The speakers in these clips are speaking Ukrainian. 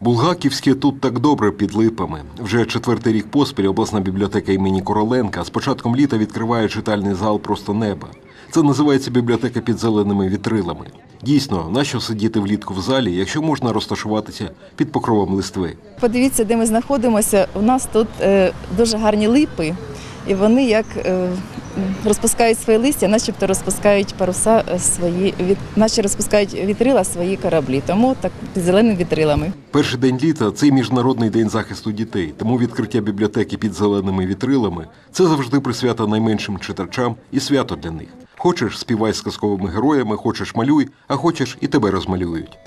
Булгаківське тут так добре під липами. Вже четвертий рік поспіль обласна бібліотека імені Короленка з початком літа відкриває читальний зал просто неба. Це називається бібліотека під зеленими вітрилами. Дійсно, нащо сидіти влітку в залі, якщо можна розташуватися під покровом листви? Подивіться, де ми знаходимося. У нас тут е, дуже гарні липи, і вони як е, розпускають свої листя, начебто розпускають паруса е, свої, від, наче розпускають вітрила свої кораблі. Тому так під зеленими вітрилами. Перший день літа це міжнародний день захисту дітей, тому відкриття бібліотеки під зеленими вітрилами це завжди присвята найменшим читачам і свято для них. Хочеш, співай з казковими героями, хочеш малюй, а хочеш і тебе розмалюють.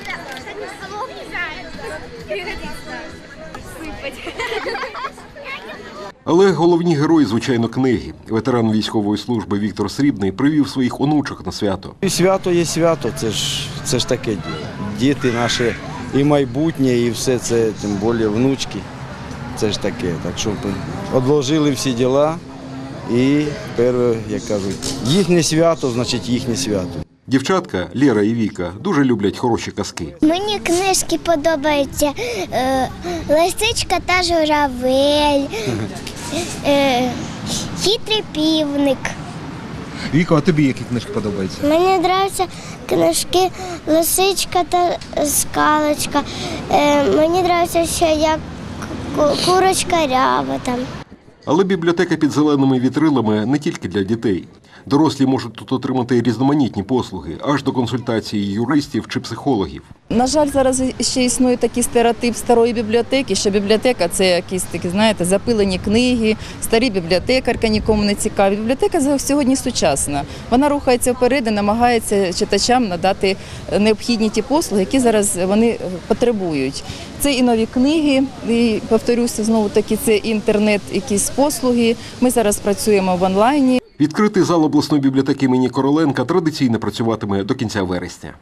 Але головні герої, звичайно, книги. Ветеран військової служби Віктор Срібний привів своїх онучок на свято. І свято є свято, це ж, це ж таке. Діти наші і майбутнє, і все це, тим більше внучки. Це ж таке. Так що одложили всі діла і тепер, як кажуть, їхнє свято, значить їхнє свято. Дівчатка Лєра і Віка дуже люблять хороші казки. Мені книжки подобаються е, Лисичка та журавель, хитрий півник. Віко, а тобі які книжки подобаються? Мені подобаються книжки Лисичка та скалочка. Е, мені подобається ще як курочка ряба там. Але бібліотека під зеленими вітрилами не тільки для дітей. Дорослі можуть тут отримати різноманітні послуги, аж до консультації юристів чи психологів. На жаль, зараз ще існує такий стереотип старої бібліотеки, що бібліотека це якісь такі, знаєте, запилені книги, старі бібліотекарка нікому не цікаві. Бібліотека сьогодні сучасна. Вона рухається вперед і намагається читачам надати необхідні ті послуги, які зараз вони е, потребують. Це і нові книги, і повторюся знову таки, це інтернет, якісь послуги. Ми зараз працюємо в онлайні. Відкритий зал обласної бібліотеки імені Короленка традиційно працюватиме до кінця вересня.